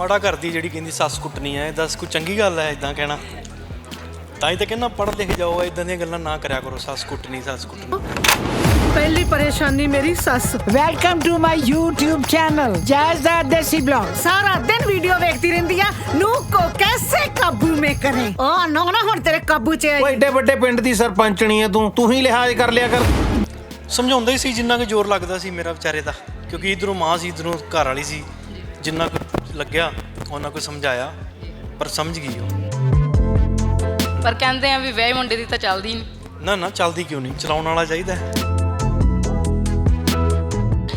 ਮਾੜਾ ਕਰਦੀ ਜਿਹੜੀ ਕਹਿੰਦੀ ਸੱਸ ਕੁੱਟਣੀ ਐ ਦੱਸ ਕੋਈ ਚੰਗੀ ਗੱਲ ਐ ਇਦਾਂ ਕਹਿਣਾ। ਤਾਂ ਹੀ ਤਾਂ ਕਹਿੰਦਾ ਪੜ੍ਹ ਲਿਖ ਜਾਓ ਇਦਾਂ ਦੀਆਂ ਗੱਲਾਂ ਨਾ ਕਰਿਆ ਕਰੋ ਸੱਸ ਕੁੱਟਣੀ ਸੱਸ ਕੁੱਟਣੀ। ਪਹਿਲੀ ਪਰੇਸ਼ਾਨੀ ਮੇਰੀ ਸੱਸ। Welcome to my YouTube channel Jazz ਦਾ ਦੇਸੀ ਬਲੌਗ ਸਾਰਾ ਦਿਨ ਵੀਡੀਓ ਵੇਖਦੀ ਰਹਿੰਦੀ ਆ ਨੂੰ ਕੋ ਕੈਸੇ ਕਾਬੂ ਮੇ ਕਰੇ? ਉਹ ਨੋ ਨਾ ਹੁਣ ਤੇਰੇ ਕਾਬੂ ਚ ਆਈ। ਓਏ ਏਡੇ ਵੱਡੇ ਪਿੰਡ ਦੀ ਸਰਪੰਚਣੀ ਐ ਤੂੰ ਤੂੰ ਹੀ ਲਿਹਾਜ਼ ਕਰ ਲਿਆ ਕਰ। ਸਮਝਾਉਂਦਾ ਹੀ ਸੀ ਜਿੰਨਾ ਕਿ ਜ਼ੋਰ ਲੱਗਦਾ ਸੀ ਮੇਰਾ ਵਿਚਾਰੇ ਦਾ ਕਿਉਂਕਿ ਇਧਰੋਂ ਮਾਂ ਸੀ ਇਧਰੋਂ ਘਰ ਵਾਲੀ ਸੀ ਜਿੰਨਾ ਕੁ ਲੱਗਿਆ ਉਹਨਾਂ ਕੁ ਸਮਝਾਇਆ ਪਰ ਸਮਝ ਗਈ ਉਹ। ਪਰ ਕਹਿੰਦੇ ਆ ਵੀ ਵਿਆਹ ਮੁੰਡੇ ਦੀ ਤਾਂ ਚੱਲਦੀ ਨਹੀਂ ਨਾ ਨਾ ਚੱਲਦੀ ਕਿਉਂ ਨਹੀਂ ਚਲਾਉਣ ਵਾਲਾ ਚਾਹੀਦਾ ਹੈ।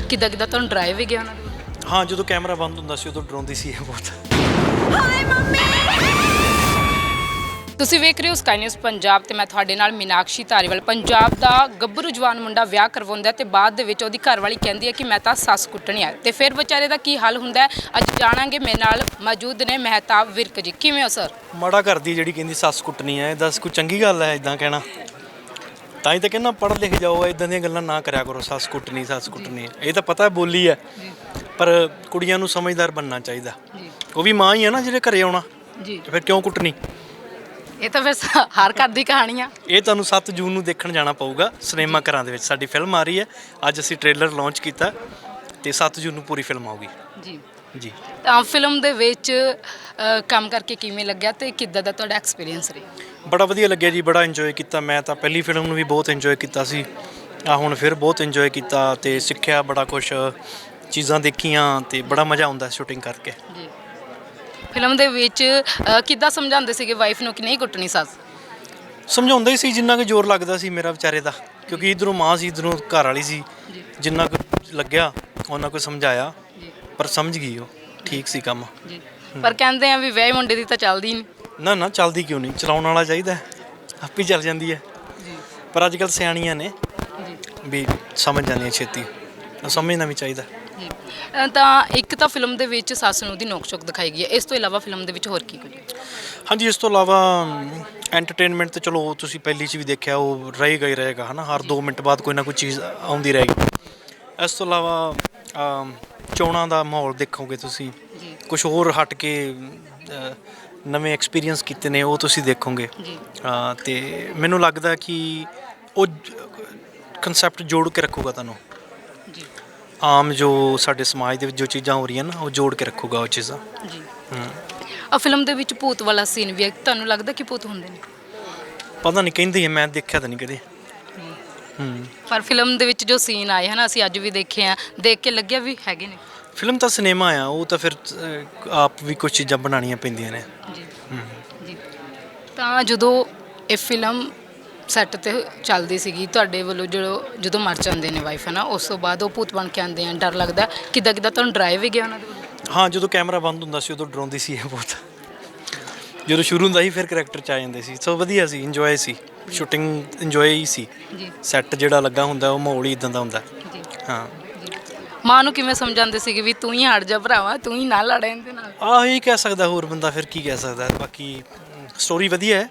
ਕਿੱਦਾਂ ਕਿੱਦਾਂ ਤੁਹਾਨੂੰ ਡਰਾਈਵ ਵੀ ਗਿਆ ਉਹਨਾਂ ਦੇ ਹਾਂ ਜਦੋਂ ਕੈਮਰਾ ਬੰਦ ਹੁੰਦਾ ਸੀ ਉਦੋਂ ਡਰਾਉਂਦੀ ਸੀ ਇਹ ਬਹੁਤ। ਤੁਸੀਂ ਵੇਖ ਰਹੇ ਹੋ ਸਕਾਈ ਨਿਊਜ਼ ਪੰਜਾਬ ਤੇ ਮੈਂ ਤੁਹਾਡੇ ਨਾਲ ਮੀਨਾਕਸ਼ੀ ਧਾਰੀਵਾਲ। ਪੰਜਾਬ ਦਾ ਗੱਭਰੂ ਜਵਾਨ ਮੁੰਡਾ ਵਿਆਹ ਕਰਵਾਉਂਦਾ ਹੈ ਤੇ ਬਾਅਦ ਦੇ ਵਿੱਚ ਉਹਦੀ ਘਰਵਾਲੀ ਕਹਿੰਦੀ ਹੈ ਕਿ ਮੈਂ ਤਾਂ ਸੱਸ ਕੁੱਟਣੀ ਆ ਤੇ ਫਿਰ ਵਿਚਾਰੇ ਦਾ ਕੀ ਹੱਲ ਹੁੰਦਾ ਹੈ? ਅੱਜ ਜਾਣਾਂਗੇ ਮੇਰੇ ਨਾਲ ਮੌਜੂਦ ਨੇ ਮਹਿਤਾਬ ਵਿਰਕ ਜੀ। ਕਿਵੇਂ ਹੋ ਸਰ? ਮਾੜਾ ਕਰਦੀ ਜਿਹੜੀ ਕਹਿੰਦੀ ਸੱਸ ਕੁੱਟਣੀ ਐ ਇਹ ਦੱਸ ਕੋਈ ਚੰਗੀ ਗੱਲ ਐ ਇਦਾਂ ਕਹਿਣਾ? ਤਾਂ ਹੀ ਤਾਂ ਕਹਿੰਦਾ ਪੜ੍ਹ ਲਿਖ ਜਾਓ ਇਦਾਂ ਦੀਆਂ ਗੱਲਾਂ ਨਾ ਕਰਿਆ ਕਰੋ। ਸੱਸ ਕੁੱਟਣੀ ਸੱਸ ਕੁੱਟਣੀ ਇਹ ਤਾਂ ਪਤਾ ਹੈ ਬੋਲੀ ਐ ਪਰ ਕੁੜੀਆਂ ਨੂੰ ਸਮਝਦਾਰ ਬਣਨਾ ਚਾਹੀਦਾ। ਉਹ ਵੀ ਮਾਂ ਹੀ ਹੈ ਨਾ ਜਿਹੜੇ ਘਰੇ ਆਉਣਾ। ਜੀ। ਫਿਰ ਕਿਉਂ ਕੁੱਟਣੀ? ਇਹ ਤਾਂ ਫਿਰ ਸ- ਹਰ ਘਰ ਦੀ ਕਹਾਣੀ ਆ ਇਹ ਤੁਹਾਨੂੰ 7 ਜੂਨ ਨੂੰ ਦੇਖਣ ਜਾਣਾ ਪਊਗਾ ਸਿਨੇਮਾ ਘਰਾਂ ਦੇ ਵਿੱਚ। ਸਾਡੀ ਫਿਲਮ ਆ ਰਹੀ ਹੈ। ਅੱਜ ਅਸੀਂ ਟ੍ਰੇਲਰ ਲਾਂਚ ਕੀਤਾ ਤੇ 7 ਜੂਨ ਨੂੰ ਪੂਰੀ ਫਿਲਮ ਆਊਗੀ। ਜੀ। ਜੀ। ਤਾਂ ਫਿਲਮ ਦੇ ਵਿੱਚ ਅ, ਕੰਮ ਕਰਕੇ ਕਿਵੇਂ ਲੱਗਿਆ ਤੇ ਕਿੱਦਾਂ ਦਾ ਤੁਹਾਡਾ ਐਕਸਪੀਰੀਅੰਸ ਰਿਹਾ? ਬੜਾ ਵਧੀਆ ਲੱਗਿਆ ਜੀ ਬੜਾ ਇੰਜੋਏ ਕੀਤਾ। ਮੈਂ ਤਾਂ ਪਹਿਲੀ ਫਿਲਮ ਨੂੰ ਵੀ ਬਹੁਤ ਇੰਜੋਏ ਕੀਤਾ ਸੀ। ਆ ਹੁਣ ਫਿਰ ਬਹੁਤ ਇੰਜੋਏ ਕੀਤਾ ਤੇ ਸਿੱਖਿਆ ਬੜਾ ਕੁਝ ਚੀਜ਼ਾਂ ਦੇਖੀਆਂ ਤੇ ਬੜਾ ਮਜ਼ਾ ਆਉਂਦਾ ਸ਼ੂਟਿੰਗ ਕਰਕੇ। ਜੀ। ਫਿਲਮ ਦੇ ਵਿੱਚ ਅ, ਕਿੱਦਾਂ ਸਮਝਾਉਂਦੇ ਸੀਗੇ ਵਾਈਫ ਨੂੰ ਕਿ ਨਹੀਂ ਕੁੱਟਣੀ ਸੱਸ? ਸਮਝਾਉਂਦਾ ਹੀ ਸੀ ਜਿੰਨਾ ਕੁ ਜ਼ੋਰ ਲੱਗਦਾ ਸੀ ਮੇਰਾ ਵਿਚਾਰੇ ਦਾ ਕਿਉਂਕਿ ਇਧਰੋਂ ਮਾਂ ਸੀ ਇਧਰੋਂ ਘਰ ਵਾਲੀ ਸੀ ਜਿੰਨਾ ਕੁ ਲੱਗਿਆ ਉਹਨਾਂ ਕੁ ਸਮਝਾਇਆ ਪਰ ਸਮਝ ਗਈ ਉਹ ਠੀਕ ਸੀ ਕੰਮ। ਜੀ। ਪਰ ਕਹਿੰਦੇ ਆ ਵੀ ਵਿਆਹ ਮੁੰਡੇ ਦੀ ਤਾਂ ਚੱਲਦੀ ਨਹੀਂ ਨਾ ਨਾ ਚੱਲਦੀ ਕਿਉਂ ਨਹੀਂ? ਚਲਾਉਣ ਵਾਲਾ ਚਾਹੀਦਾ ਹੈ। ਆਪੇ ਹੀ ਚੱਲ ਜਾਂਦੀ ਹੈ। ਪਰ ਅੱਜ ਕੱਲ ਸਿਆਣੀਆਂ ਨੇ ਵੀ ਸਮਝ ਜਾਂਦੀਆਂ ਛੇਤੀ ਤਾਂ ਸਮਝਣਾ ਵੀ ਚਾਹੀਦਾ। ਅ, ਤਾਂ ਇੱਕ ਤਾਂ ਫਿਲਮ ਦੇ ਵਿੱਚ ਸੱਸ ਨੂੰ ਦੀ ਨੋਕ ਚੋਕ ਦਿਖਾਈ ਗਈ ਹੈ। ਇਸ ਤੋਂ ਇਲਾਵਾ ਫਿਲਮ ਦੇ ਵਿੱਚ ਹੋਰ ਕੀ ਕੁਝ? ਹਾਂਜੀ ਇਸ ਤੋਂ ਇਲਾਵਾ ਐਂਟਰਟੇਨਮੈਂਟ ਤੇ ਚਲੋ ਉਹ ਤੁਸੀਂ ਪਹਿਲੀ ਚ ਵੀ ਦੇਖਿਆ ਉਹ ਰਹੇਗਾ ਹੀ ਰਹੇਗਾ ਹਨਾ? ਹਰ 2 ਮਿੰਟ ਬਾਅਦ ਕੋਈ ਨਾ ਕੋਈ ਚੀਜ਼ ਆਉਂਦੀ ਰਹੇਗੀ। ਇਸ ਤੋਂ ਇਲਾਵਾ ਅਮ, ਚੋਣਾਂ ਦਾ ਮਾਹੌਲ ਦੇਖੋਗੇ ਤੁਸੀਂ। ਜੀ। ਕੁਝ ਹੋਰ ਹਟ ਕੇ ਅ, ਨਵੇਂ ਐਕਸਪੀਰੀਅੰਸ ਕੀਤੇ ਨੇ ਉਹ ਤੁਸੀਂ ਦੇਖੋਗੇ। ਜੀ। ਤੇ ਮੈਨੂੰ ਲੱਗਦਾ ਕਿ ਉਹ ਕਨਸੈਪਟ ਜੋੜ ਕੇ ਰੱਖੂਗਾ ਤੁਹਾਨੂੰ। ਜੀ। ਆਮ ਜੋ ਸਾਡੇ ਸਮਾਜ ਦੇ ਵਿੱਚ ਜੋ ਚੀਜ਼ਾਂ ਹੋ ਰਹੀਆਂ ਨਾ ਉਹ ਜੋੜ ਕੇ ਰੱਖੂਗਾ ਉਹ ਚੀਜ਼ਾਂ। ਜੀ। ਹੂੰ। ਆ ਫਿਲਮ ਦੇ ਵਿੱਚ ਭੂਤ ਵਾਲਾ ਸੀਨ ਵੀ ਹੈ। ਤੁਹਾਨੂੰ ਲੱਗਦਾ ਕਿ ਭੂਤ ਹੁੰਦੇ ਨੇ? ਪਤਾ ਨਹੀਂ ਕਹਿੰਦੀ ਹੈ ਮੈਂ ਦੇਖਿਆ ਤਾਂ ਨਹੀਂ ਕਦੇ। ਹੂੰ। ਪਰ ਫਿਲਮ ਦੇ ਵਿੱਚ ਜੋ ਸੀਨ ਆਏ ਹਨ ਅਸੀਂ ਅੱਜ ਵੀ ਦੇਖੇ ਆ ਦੇਖ ਕੇ ਲੱਗਿਆ ਵੀ ਹੈਗੇ ਨੇ। ਫਿਲਮ ਤਾਂ ਸਿਨੇਮਾ ਆ ਉਹ ਤਾਂ ਫਿਰ ਆਪ ਵੀ ਕੁਝ ਚੀਜ਼ਾਂ ਬਣਾਉਣੀਆਂ ਪੈਂਦੀਆਂ ਨੇ। ਜੀ। ਜੀ। ਤਾਂ ਜਦੋਂ ਇਹ ਫਿਲਮ ਸੈੱਟ ਤੇ ਚੱਲਦੀ ਸੀਗੀ। ਤੁਹਾਡੇ ਵੱਲੋਂ ਜਦੋਂ ਜਦੋਂ ਮਰ ਜਾਂਦੇ ਨੇ ਵਾਈਫ ਹੈ ਨਾ ਉਸ ਤੋਂ ਬਾਅਦ ਉਹ ਭੂਤ ਬਣ ਕੇ ਆਉਂਦੇ ਆ ਡਰ ਲੱਗਦਾ। ਕਿੱਦਾਂ ਕਿੱਦਾਂ ਤੁਹਾਨੂੰ ਡਰਾਈਵ ਵੀ ਗਿਆ ਉਹਨਾਂ ਦੇ ਵੱਲੋਂ? ਹਾਂ ਜਦੋਂ ਕੈਮਰਾ ਬੰਦ ਹੁੰਦਾ ਸੀ ਉਦੋਂ ਡਰਾਉਂਦੀ ਸੀ ਇਹ ਬਹੁਤ ਜਦੋਂ ਸ਼ੁਰੂ ਹੁੰਦਾ ਸੀ ਫਿਰ ਕਰੈਕਟਰ ਚ ਆ ਜਾਂਦੇ ਸੀ। ਸੋ ਵਧੀਆ ਸੀ ਇੰਜੋਏ ਸੀ। ਸ਼ੂਟਿੰਗ ਇੰਜੋਏ ਹੀ ਸੀ। ਜੀ। ਸੈੱਟ ਜਿਹੜਾ ਲੱਗਾ ਹੁੰਦਾ ਉਹ ਮਾਹੌਲ ਹੀ ਇਦਾਂ ਦਾ ਹੁੰਦਾ। ਜੀ। ਹਾਂ। ਮਾਂ ਨੂੰ ਕਿਵੇਂ ਸਮਝਾਉਂਦੇ ਸੀਗੇ ਵੀ ਤੂੰ ਹੀ ਹਟ ਜਾ ਭਰਾਵਾ ਤੂੰ ਹੀ ਨਾ ਲੜ ਇਹਦੇ ਨਾਲ? ਆਹ ਕਹਿ ਸਕਦਾ ਹੋਰ ਬੰਦਾ ਫਿਰ ਕੀ ਕਹਿ ਸਕਦਾ। ਬਾਕੀ ਸਟੋਰੀ ਵਧੀਆ ਹੈ।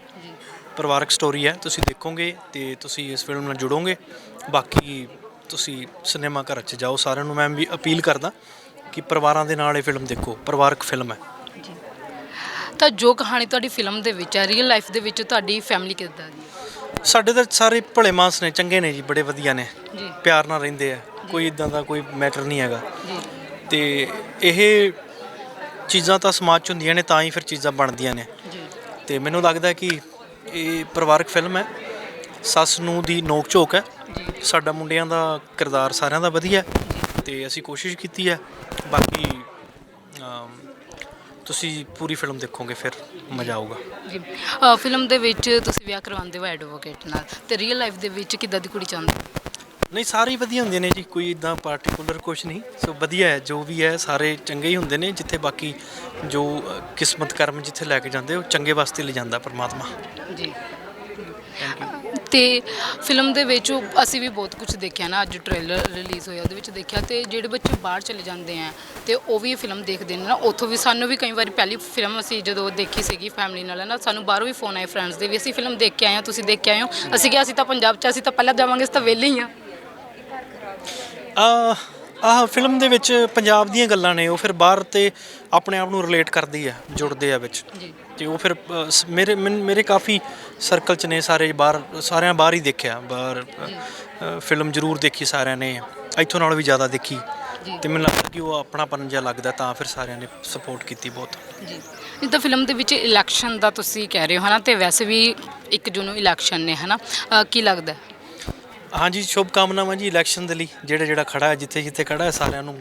ਪਰਿਵਾਰਕ ਸਟੋਰੀ ਹੈ ਤੁਸੀਂ ਦੇਖੋਗੇ ਤੇ ਤੁਸੀਂ ਇਸ ਫਿਲਮ ਨਾਲ ਜੁੜੋਗੇ। ਬਾਕੀ ਤੁਸੀਂ ਸਿਨੇਮਾ ਘਰ ਚ ਜਾਓ ਸਾਰਿਆਂ ਨੂੰ ਮੈਂ ਵੀ ਅਪੀਲ ਕਰਦਾ ਕਿ ਪਰਿਵਾਰਾਂ ਦੇ ਨਾਲ ਇਹ ਫਿਲਮ ਦੇਖੋ ਪਰਿਵਾਰਕ ਫਿਲਮ ਹੈ। ਜੀ। ਤਾਂ ਜੋ ਕਹਾਣੀ ਤੁਹਾਡੀ ਫਿਲਮ ਦੇ ਵਿੱਚ ਹੈ ਰੀਅਲ ਲਾਈਫ ਦੇ ਵਿੱਚ ਤੁਹਾਡੀ ਫੈਮਿਲੀ ਕਿੱਦਾਂ ਦੀ ਸਾਡੇ ਤਾਂ ਸਾਰੇ ਭਲੇ ਮਾਨਸ ਨੇ ਚੰਗੇ ਨੇ ਜੀ ਬੜੇ ਵਧੀਆ ਨੇ। ਜੀ। ਪਿਆਰ ਨਾਲ ਰਹਿੰਦੇ ਆ ਕੋਈ ਇਦਾਂ ਦਾ ਕੋਈ ਮੈਟਰ ਨਹੀਂ ਹੈਗਾ। ਜੀ। ਤੇ ਇਹ ਚੀਜ਼ਾਂ ਤਾਂ ਸਮਾਜ 'ਚ ਹੁੰਦੀਆਂ ਨੇ ਤਾਂ ਹੀ ਫਿਰ ਚੀਜ਼ਾਂ ਬਣਦੀਆਂ ਨੇ। ਜੀ। ਤੇ ਮੈਨੂੰ ਲੱਗਦਾ ਕਿ ਇਹ ਪਰਿਵਾਰਕ ਫਿਲਮ ਹੈ। ਸੱਸ ਨੂੰ ਦੀ ਨੋਕ ਝੋਕ ਹੈ। ਸਾਡਾ ਮੁੰਡਿਆਂ ਦਾ ਕਿਰਦਾਰ ਸਾਰਿਆਂ ਦਾ ਵਧੀਆ ਹੈ ਤੇ ਅਸੀਂ ਕੋਸ਼ਿਸ਼ ਕੀਤੀ ਹੈ। ਬਾਕੀ ਤੁਸੀਂ ਪੂਰੀ ਫਿਲਮ ਦੇਖੋਗੇ, ਫਿਰ ਮਜ਼ਾ ਆਊਗਾ। ਜੀ। ਫਿਲਮ ਦੇ ਵਿੱਚ ਤੁਸੀਂ ਵਿਆਹ ਕਰਵਾਉਂਦੇ ਹੋ ਐਡਵੋਕੇਟ ਨਾਲ। ਤੇ ਰੀਅਲ ਲਾਈਫ ਦੇ ਵਿੱਚ ਕਿੱਦਾਂ ਦੀ ਕੁੜੀ ਚਾਹੁੰਦੇ ਹੋ? ਨਹੀਂ ਸਾਰੇ ਵਧੀਆ ਹੁੰਦੇ ਨੇ ਜੀ ਕੋਈ ਇਦਾਂ ਪਾਰਟਿਕੂਲਰ ਕੁਝ ਨਹੀਂ। ਸੋ ਵਧੀਆ ਹੈ ਜੋ ਵੀ ਹੈ ਸਾਰੇ ਚੰਗੇ ਹੀ ਹੁੰਦੇ ਨੇ ਜਿੱਥੇ ਬਾਕੀ ਜੋ ਕਿਸਮਤ ਕਰਮ ਜਿੱਥੇ ਲੈ ਕੇ ਜਾਂਦੇ ਉਹ ਚੰਗੇ ਵਾਸਤੇ ਲੈ ਜਾਂਦਾ ਪਰਮਾਤਮਾ। ਜੀ। ਤੇ ਫਿਲਮ ਦੇ ਵਿੱਚ ਉਹ ਅਸੀਂ ਵੀ ਬਹੁਤ ਕੁਝ ਦੇਖਿਆ ਨਾ ਅੱਜ ਟ੍ਰੇਲਰ ਰਿਲੀਜ਼ ਹੋਇਆ ਉਹਦੇ ਵਿੱਚ ਦੇਖਿਆ ਤੇ ਜਿਹੜੇ ਬੱਚੇ ਬਾਹਰ ਚਲੇ ਜਾਂਦੇ ਆ ਤੇ ਉਹ ਵੀ ਫਿਲਮ ਦੇਖਦੇ ਨੇ ਨਾ ਉੱਥੋਂ ਵੀ ਸਾਨੂੰ ਵੀ ਕਈ ਵਾਰੀ ਪਹਿਲੀ ਫਿਲਮ ਅਸੀਂ ਜਦੋਂ ਦੇਖੀ ਸੀਗੀ ਫੈਮਿਲੀ ਨਾਲ ਨਾ ਸਾਨੂੰ ਬਾਹਰੋਂ ਵੀ ਫੋਨ ਆਏ ਫਰੈਂਡਸ ਦੇ ਵੀ ਅਸੀਂ ਫਿਲਮ ਦੇਖ ਕੇ ਆਏ ਹਾਂ ਤੁਸੀਂ ਦੇਖ ਕੇ ਆਏ ਹੋ ਅਸੀਂ ਕਿਹਾ ਅਸੀਂ ਤਾਂ ਪੰਜਾਬ 'ਚ ਅਸੀਂ ਤਾਂ ਪਹਿਲਾਂ ਜਾਵਾਂਗੇ ਅਸੀਂ ਤਾਂ ਵਿਹਲੇ ਹੀ ਆ। ਆ ਆਹ ਫਿਲਮ ਦੇ ਵਿੱਚ ਪੰਜਾਬ ਦੀਆਂ ਗੱਲਾਂ ਨੇ ਉਹ ਫਿਰ ਬਾਹਰ ਤੇ ਆਪਣੇ ਆਪ ਨੂੰ ਰਿਲੇਟ ਕਰਦੀ ਆ ਜੁੜਦੇ ਆ ਵਿੱਚ। ਜੀ। ਤੇ ਉਹ ਫਿਰ ਅ, ਸ- ਮੇਰੇ ਮੈਨ- ਮੇਰੇ ਕਾਫੀ ਸਰਕਲ ਚ ਨੇ ਸਾਰੇ ਬਾਹਰ ਸਾਰਿਆਂ ਬਾਹਰ ਹੀ ਦੇਖਿਆ। ਬਾਹਰ ਅ, ਫਿਲਮ ਜ਼ਰੂਰ ਦੇਖੀ ਸਾਰਿਆਂ ਨੇ ਇੱਥੋਂ ਨਾਲੋਂ ਵੀ ਜ਼ਿਆਦਾ ਦੇਖੀ। ਤੇ ਮੈਨੂੰ ਲੱਗਦਾ ਕਿ ਉਹ ਆਪਣਾਪਨ ਜਿਹਾ ਲੱਗਦਾ ਤਾਂ ਫਿਰ ਸਾਰਿਆਂ ਨੇ ਸਪੋਰਟ ਕੀਤੀ ਬਹੁਤ। ਜੀ। ਜਿੱਦਾਂ ਫਿਲਮ ਦੇ ਵਿੱਚ ਇਲੈਕਸ਼ਨ ਦਾ ਤੁਸੀਂ ਕਹਿ ਰਹੇ ਹੋ ਹਨਾ? ਤੇ ਵੈਸੇ ਵੀ ਇੱਕ ਜੂਨ ਨੂੰ ਇਲੈਕਸ਼ਨ ਨੇ ਹਨਾ? ਅ, ਕੀ ਲੱਗਦਾ? ਹੈ? ਹਾਂਜੀ ਸ਼ੁਭ ਕਾਮਨਾਵਾਂ ਜੀ ਇਲੈਕਸ਼ਨ ਦੇ ਲਈ, ਜਿਹੜਾ ਜਿਹੜਾ ਖੜਾ ਹੈ, ਜਿੱਥੇ ਜਿੱਥੇ ਖੜਾ ਹੈ, ਸਾਰਿਆਂ ਨੂੰ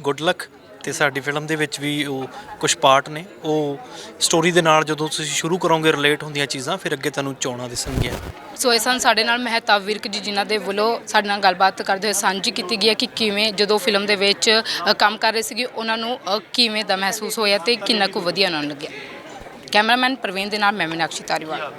ਗੁੱਡ ਲੱਕ ਤੇ ਸਾਡੀ ਫਿਲਮ ਦੇ ਵਿੱਚ ਵੀ ਉਹ ਕੁਝ ਪਾਰਟ ਨੇ। ਉਹ ਸਟੋਰੀ ਦੇ ਨਾਲ ਜਦੋਂ ਤੁਸੀਂ ਸ਼ੁਰੂ ਕਰੋਗੇ ਰਿਲੇਟ ਹੁੰਦੀਆਂ ਚੀਜ਼ਾਂ, ਫਿਰ ਅੱਗੇ ਤੁਹਾਨੂੰ ਚੋਣਾਂ ਦਿਸਣਗੀਆਂ। ਸੋ ਇਹ ਸਨ ਸਾਡੇ ਨਾਲ ਮਹਿਤਾਬ ਵਿਰਕ ਜੀ, ਜਿਨ੍ਹਾਂ ਦੇ ਵੱਲੋਂ ਸਾਡੇ ਨਾਲ ਗੱਲਬਾਤ ਕਰਦੇ ਹੋਏ ਸਾਂਝੀ ਕੀਤੀ ਗਈ ਹੈ ਕਿ ਕਿਵੇਂ ਜਦੋਂ ਫਿਲਮ ਦੇ ਵਿੱਚ ਕੰਮ ਕਰ ਰਹੇ ਸੀਗੇ, ਉਹਨਾਂ ਨੂੰ ਕਿਵੇਂ ਦਾ ਮਹਿਸੂਸ ਹੋਇਆ ਤੇ ਕਿੰਨਾ ਕੁ ਵਧੀਆ ਉਹਨਾਂ ਨੂੰ ਲੱਗਿਆ। ਕੈਮਰਾਮੈਨ ਪ੍ਰਵੀਨ ਦੇ ਨਾਲ ਮੈਂ ਮੀਨਾਕਸ਼ੀ ਤਾਰੀਵਾਲ